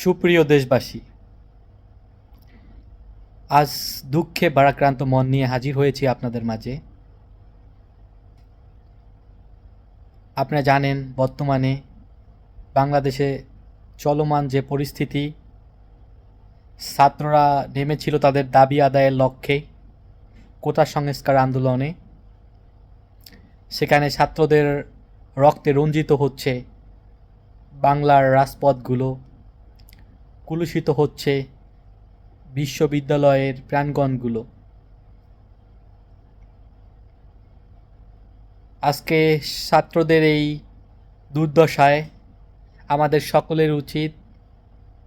সুপ্রিয় দেশবাসী, আজ দুঃখে ভারাক্রান্ত মন নিয়ে হাজির হয়েছি আপনাদের মাঝে। আপনারা জানেন, বর্তমানে বাংলাদেশে চলমান যে পরিস্থিতি, ছাত্ররা নেমেছিল তাদের দাবি আদায়ের লক্ষ্যে কোটা সংস্কার আন্দোলনে। সেখানে ছাত্রদের রক্তে রঞ্জিত হচ্ছে বাংলার রাজপথগুলো। কুলুষিত হচ্ছে বিশ্ববিদ্যালয়ের প্রাঙ্গণগুলো আজকে ছাত্রদের এই দুর্দশায় আমাদের সকলের উচিত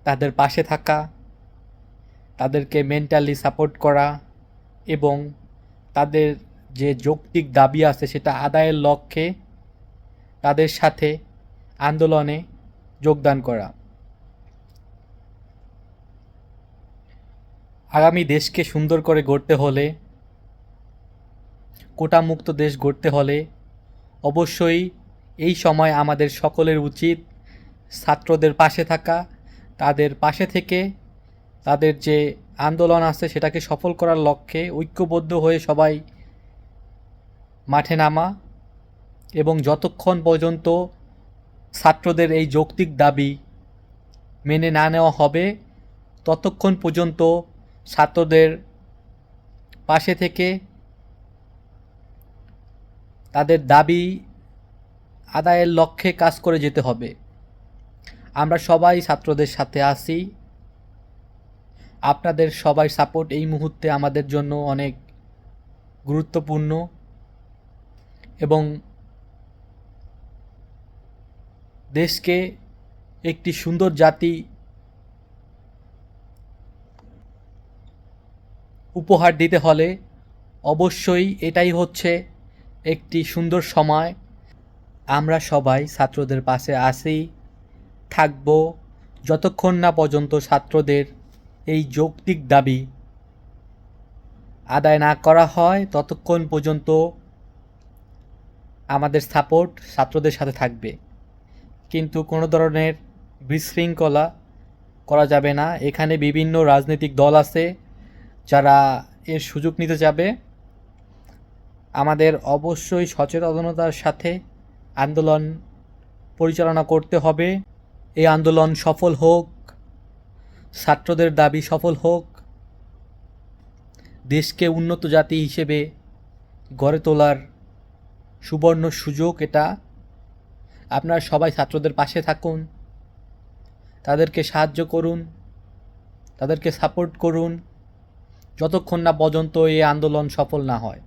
তাদের পাশে থাকা, তাদেরকে মেন্টালি সাপোর্ট করা এবং তাদের যে যৌক্তিক দাবি আছে সেটা আদায়ের লক্ষ্যে তাদের সাথে আন্দোলনে যোগদান করা। আগামী দেশকে সুন্দর করে গড়তে হলে, কোটামুক্ত দেশ গড়তে হলে অবশ্যই এই সময় আমাদের সকলের উচিত ছাত্রদের পাশে থাকা, তাদের পাশে থেকে তাদের যে আন্দোলন আছে সেটাকে সফল করার লক্ষ্যে ঐক্যবদ্ধ হয়ে সবাই মাঠে নামা এবং যতক্ষণ পর্যন্ত ছাত্রদের এই যৌক্তিক দাবি মেনে না নেওয়া হবে, ততক্ষণ পর্যন্ত ছাত্রদের পাশে থেকে তাদের দাবি আদায়ের লক্ষ্যে কাজ করে যেতে হবে। আমরা সবাই ছাত্রদের সাথে আছি। আপনাদের সবাই সাপোর্ট এই মুহূর্তে আমাদের জন্য অনেক গুরুত্বপূর্ণ এবং দেশকে একটি সুন্দর জাতি উপহার দিতে হলে অবশ্যই এটাই হচ্ছে একটি সুন্দর সময়। আমরা সবাই ছাত্রদের পাশে আসি থাকব যতক্ষণ না পর্যন্ত ছাত্রদের এই যৌক্তিক দাবি আদায় না করা হয়, ততক্ষণ পর্যন্ত আমাদের সাপোর্ট ছাত্রদের সাথে থাকবে। কিন্তু কোনো ধরনের বিশৃঙ্খলা করা যাবে না। এখানে বিভিন্ন রাজনৈতিক দল আছে যারা এর সুযোগ নিতে যাবে, আমাদের অবশ্যই সচেতনতার সাথে আন্দোলন পরিচালনা করতে হবে। এই আন্দোলন সফল হোক, ছাত্রদের দাবি সফল হোক, দেশকে উন্নত জাতি হিসেবে গড়ে তোলার সুবর্ণ সুযোগ এটা। আপনারা সবাই ছাত্রদের পাশে থাকুন, তাদেরকে সাহায্য করুন, তাদেরকে সাপোর্ট করুন যতক্ষণ না পর্যন্ত এই আন্দোলন সফল না হয়।